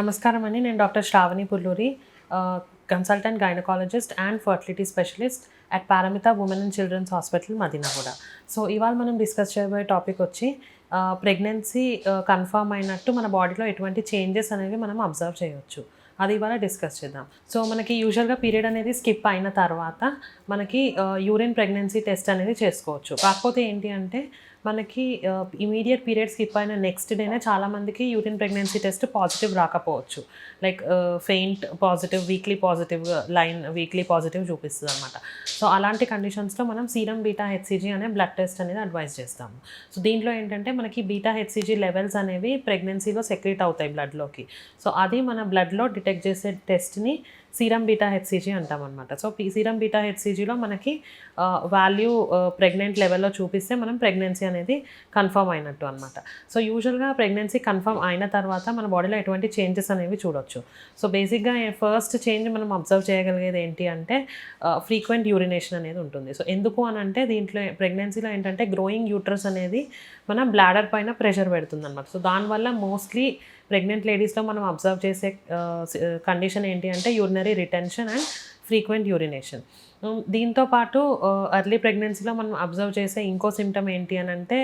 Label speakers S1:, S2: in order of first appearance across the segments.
S1: నమస్కారం అండి. నేను doctor Sravani Pulluri consultant gynaecologist and fertility specialist at Paramita women and children's hospital Madinaguda so ఇవాళ మనం discuss చేయబోయే టాపిక్ వచ్చి ప్రెగ్నెన్సీ కన్ఫర్మ్ అయినట్టు మన బాడీలో ఎటువంటి చేంజెస్ అనేవి మనం అబ్జర్వ్ చేయొచ్చు. అది ఇవాళ డిస్కస్ చేద్దాం. సో మనకి యూజువల్గా పీరియడ్ అనేది స్కిప్ అయిన తర్వాత మనకి యూరిన్ ప్రెగ్నెన్సీ టెస్ట్ అనేది చేసుకోవచ్చు. కాకపోతే ఏంటి అంటే మనకి ఇమీడియట్ పీరియడ్ స్కిప్ అయిన నెక్స్ట్ డేనే చాలామందికి యూరిన్ ప్రెగ్నెన్సీ టెస్ట్ పాజిటివ్ రాకపోవచ్చు. Like faint positive weakly positive line weakly positive చూపిస్తుంది అనమాట సో అలాంటి కండిషన్స్లో మనం సీరం బీటా హెచ్సిజీ అనే బ్లడ్ టెస్ట్ అనేది అడ్వైస్ చేస్తాము. సో దీంట్లో ఏంటంటే మనకి బీటా హెచ్సిజీ లెవెల్స్ అనేవి ప్రెగ్నెన్సీలో సెక్రెట్ అవుతాయి బ్లడ్లోకి సో అది మన బ్లడ్లో డిటెక్ట్ చేసే టెస్ట్ని సీరం బీటా హెచ్సిజీ అంటాం అనమాట సో సీరం బీటా హెచ్సిజీలో మనకి వాల్యూ ప్రెగ్నెంట్ లెవెల్లో చూపిస్తే మనం ప్రెగ్నెన్సీ అనేది కన్ఫర్మ్ అయినట్టు అనమాట సో యూజువల్గా ప్రెగ్నెన్సీ కన్ఫర్మ్ అయిన తర్వాత మన బాడీలో ఎటువంటి చేంజెస్ అనేవి చూడొచ్చు. సో బేసిక్గా ఫస్ట్ చేంజ్ మనం అబ్జర్వ్ చేయగలిగేది ఏంటి అంటే ఫ్రీక్వెంట్ యూరినేషన్ అనేది ఉంటుంది. సో ఎందుకు అని అంటే దీంట్లో ప్రెగ్నెన్సీలో ఏంటంటే గ్రోయింగ్ యూట్రస్ అనేది మన బ్లాడర్ పైన ప్రెషర్ పెడుతుంది అనమాట సో దానివల్ల మోస్ట్లీ ప్రెగ్నెంట్ లేడీస్లో మనం అబ్జర్వ్ చేసే కండిషన్ ఏంటి అంటే urinary retention and frequent urination దీంతో పాటు ఎర్లీ ప్రెగ్నెన్సీలో మనం అబ్జర్వ్ చేసే ఇంకో సిమ్టమ్ ఏంటి అని అంటే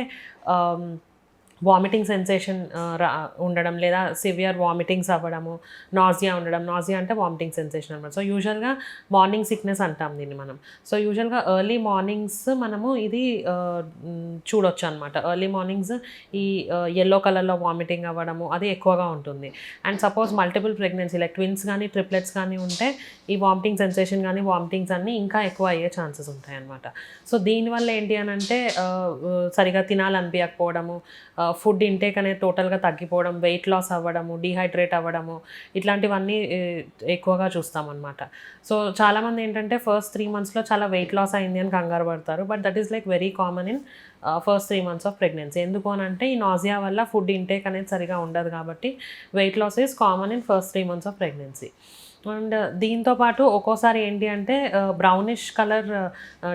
S1: వామిటింగ్ సెన్సేషన్ రా ఉండడం లేదా సివియర్ వామిటింగ్స్ అవ్వడము నాజియా ఉండడం నాజియా అంటే వామిటింగ్ సెన్సేషన్ అనమాట. సో యూజువల్గా మార్నింగ్ సిక్నెస్ అంటాం దీన్ని మనం. సో యూజువల్గా ఎర్లీ మార్నింగ్స్ మనము ఇది చూడొచ్చు అనమాట. ఎర్లీ మార్నింగ్స్ ఈ ఎల్లో కలర్లో వామిటింగ్ అవ్వడము అది ఎక్కువగా ఉంటుంది. And suppose multiple pregnancy like twins కానీ ట్రిప్లెట్స్ కానీ ఉంటే ఈ వామిటింగ్ సెన్సేషన్ కానీ వామిటింగ్స్ అన్నీ ఇంకా ఎక్కువ అయ్యే ఛాన్సెస్ ఉంటాయి అనమాట సో దీనివల్ల ఏంటి అని అంటే సరిగా తినాలనిపించకపోవడము ఫుడ్ ఇంటేక్ అనేది టోటల్గా తగ్గిపోవడం వెయిట్ లాస్ అవ్వడము డీహైడ్రేట్ అవ్వడము ఇట్లాంటివన్నీ ఎక్కువగా చూస్తామన్నమాట. సో చాలామంది ఏంటంటే ఫస్ట్ త్రీ మంత్స్లో చాలా వెయిట్ లాస్ అయింది అని కంగారు పడతారు. But that is like very common in first three months of pregnancy ఎందుకు అని అంటే ఈ నాజియా వల్ల ఫుడ్ ఇంటేక్ అనేది సరిగా ఉండదు కాబట్టి weight loss is common in first three months of pregnancy and దీంతో పాటు ఒక్కోసారి ఏంటి అంటే బ్రౌనిష్ కలర్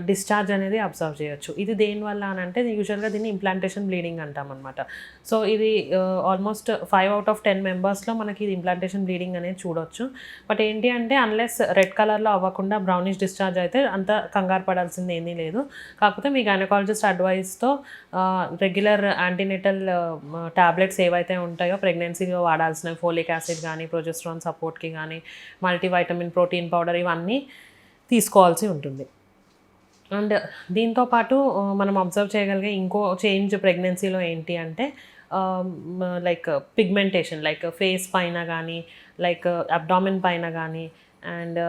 S1: డిశ్చార్జ్ అనేది అబ్జర్వ్ చేయొచ్చు. ఇది దేనివల్ల అని అంటే యూజువల్గా దీన్ని ఇంప్లాంటేషన్ బ్లీడింగ్ అంటాం అనమాట సో ఇది almost five out of ten మెంబర్స్లో మనకి ఇది ఇంప్లాంటేషన్ బ్లీడింగ్ అనేది చూడొచ్చు. బట్ ఏంటి అంటే అన్లెస్ రెడ్ కలర్లో అవ్వకుండా బ్రౌనిష్ డిశ్చార్జ్ అయితే అంత కంగారు పడాల్సింది ఏమీ లేదు. కాకపోతే మీ గైనకాలజిస్ట్ అడ్వైస్తో రెగ్యులర్ యాంటీనేటల్ టాబ్లెట్స్ ఏవైతే ఉంటాయో ప్రెగ్నెన్సీలో వాడాల్సిన ఫోలిక్ యాసిడ్ కానీ ప్రొజెస్ట్రాన్ సపోర్ట్కి కానీ మల్టీవైటమిన్ ప్రోటీన్ పౌడర్ ఇవన్నీ తీసుకోవాల్సి ఉంటుంది. అండ్ దీంతో పాటు మనం అబ్జర్వ్ చేయగలిగే ఇంకో చేంజ్ ప్రెగ్నెన్సీలో ఏంటి అంటే లైక్ పిగ్మెంటేషన్ లైక్ ఫేస్ పైన కానీ లైక్ అబ్డామిన్ పైన కానీ అండ్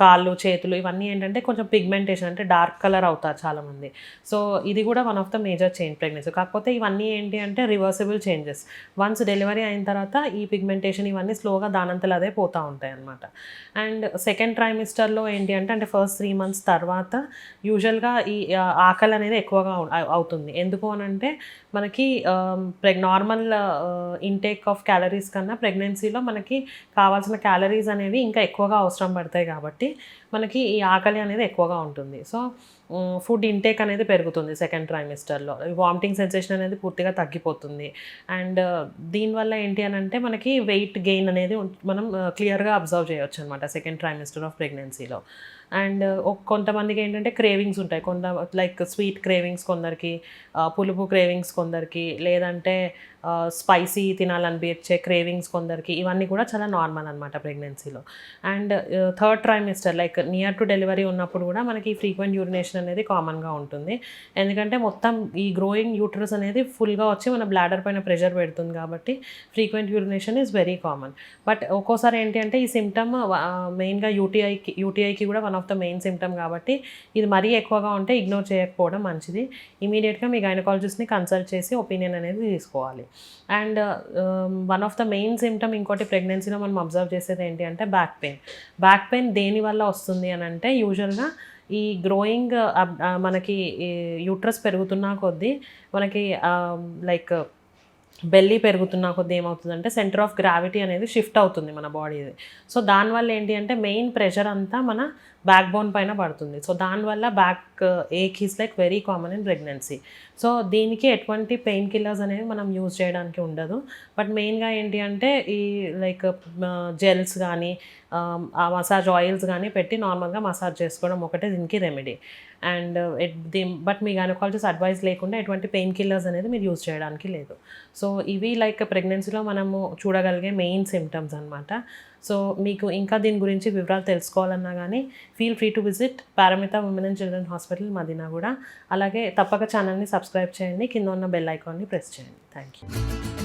S1: కాళ్ళు చేతులు ఇవన్నీ ఏంటంటే కొంచెం పిగ్మెంటేషన్ అంటే డార్క్ కలర్ అవుతారు చాలామంది. సో ఇది కూడా one of the major change pregnancy కాకపోతే ఇవన్నీ ఏంటి అంటే రివర్సిబుల్ చేంజెస్ వన్స్ డెలివరీ అయిన తర్వాత ఈ పిగ్మెంటేషన్ ఇవన్నీ స్లోగా దానంతలు అదే పోతూ ఉంటాయి అన్నమాట. అండ్ సెకండ్ ట్రైమిస్టర్లో ఏంటి అంటే అంటే ఫస్ట్ త్రీ మంత్స్ తర్వాత యూజువల్గా ఈ ఆకలి అనేది ఎక్కువగా అవుతుంది. ఎందుకు అని అంటే మనకి preg normal intake of calories కన్నా ప్రెగ్నెన్సీలో మనకి కావాల్సిన క్యాలరీస్ అనేవి ఇంకా ఎక్కువగా అవసరం పడతాయి కాబట్టి మనకి ఈ ఆకలి అనేది ఎక్కువగా ఉంటుంది. సో ఫుడ్ ఇంటేక్ అనేది పెరుగుతుంది సెకండ్ ట్రైమిస్టర్లో వామిటింగ్ సెన్సేషన్ అనేది పూర్తిగా తగ్గిపోతుంది. అండ్ దీనివల్ల ఏంటి అని అంటే మనకి వెయిట్ గెయిన్ అనేది మనం క్లియర్గా అబ్జర్వ్ చేయొచ్చు అనమాట సెకండ్ ట్రైమిస్టర్ ఆఫ్ ప్రెగ్నెన్సీలో అండ్ కొంతమందికి ఏంటంటే క్రేవింగ్స్ ఉంటాయి. కొంత లైక్ స్వీట్ క్రేవింగ్స్ కొందరికి పులుపు క్రేవింగ్స్ కొందరికి లేదంటే స్పైసీ తినాలనిపించే క్రేవింగ్స్ కొందరికి ఇవన్నీ కూడా చాలా నార్మల్ అనమాట ప్రెగ్నెన్సీలో and third trimester like near to delivery ఉన్నప్పుడు కూడా మనకి ఫ్రీక్వెంట్ యూరినేషన్ అనేది కామన్గా ఉంటుంది. ఎందుకంటే మొత్తం ఈ గ్రోయింగ్ యూట్రస్ అనేది ఫుల్గా వచ్చి మన బ్లాడర్ పైన ప్రెషర్ పెడుతుంది కాబట్టి frequent urination is very common but ఒక్కోసారి ఏంటి అంటే ఈ సిమ్టమ్ మెయిన్గా యూటీఐకి యూటీఐకి కూడా one of the main symptom కాబట్టి ఇది మరీ ఎక్కువగా ఉంటే ఇగ్నోర్ చేయకపోవడం మంచిది. ఇమీడియట్గా మీ గైనకాలజిస్ట్ని కన్సల్ట్ చేసి ఒపీనియన్ అనేది తీసుకోవాలి. And one of the main symptom ఇంకోటి ప్రెగ్నెన్సీలో మనం అబ్జర్వ్ చేసేది ఏంటి అంటే బ్యాక్ పెయిన్ బ్యాక్ పెయిన్ దేని వల్ల వస్తుంది అని అంటే యూజువల్గా ఈ గ్రోయింగ్ uh, uh, మనకి యూట్రస్ పెరుగుతున్న కొద్దీ మనకి um, లైక్ బెల్లీ uh, పెరుగుతున్న కొద్ది ఏమవుతుందంటే సెంటర్ ఆఫ్ గ్రావిటీ అనేది షిఫ్ట్ అవుతుంది మన బాడీది సో దానివల్ల ఏంటి అంటే మెయిన్ ప్రెషర్ అంతా మన బ్యాక్ బోన్ పైన పడుతుంది. సో దానివల్ల backache is like very common in pregnancy so దీనికి ఎటువంటి పెయిన్ కిల్లర్స్ అనేవి మనం యూజ్ చేయడానికి ఉండదు. బట్ మెయిన్గా ఏంటి అంటే ఈ లైక్ జెల్స్ కానీ ఆ మసాజ్ ఆయిల్స్ కానీ పెట్టి నార్మల్గా మసాజ్ చేసుకోవడం ఒకటే దీనికి రెమెడీ అండ్ దీ బట్ మీ గైనకాలజిస్ట్ అడ్వైస్ లేకుండా ఎటువంటి పెయిన్ కిల్లర్స్ అనేది మీరు యూజ్ చేయడానికి లేదు. సో ఇవి లైక్ ప్రెగ్నెన్సీలో మనము చూడగలిగే మెయిన్ సిమ్టమ్స్ అనమాట సో మీకు ఇంకా దీని గురించి వివరాలు తెలుసుకోవాలన్నా కానీ feel free to visit Paramita women and children hospital Madina కూడా. అలాగే తప్పక ఛానల్ని సబ్స్క్రైబ్ చేయండి. కింద ఉన్న బెల్ ఐకాన్ని ప్రెస్ చేయండి. Thank you